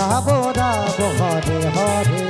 Ram Rama Hare Hare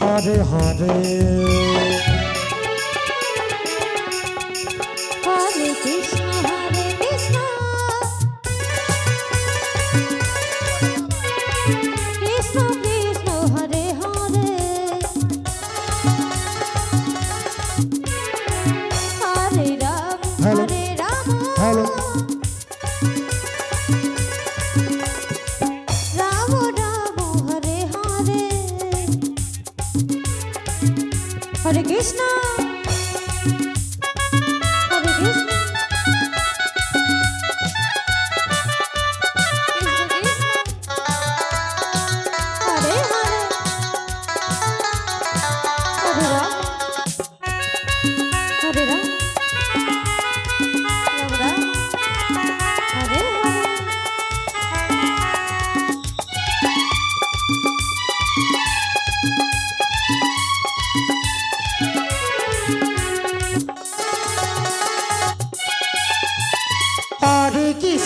Hare Hare Hare Krishna Hare Krishna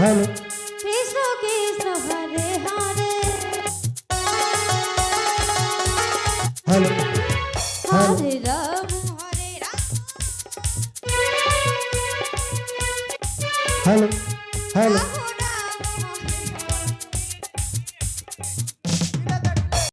hello Krishna Krishna Hare Hare hello Hare Rama Hare Rama hello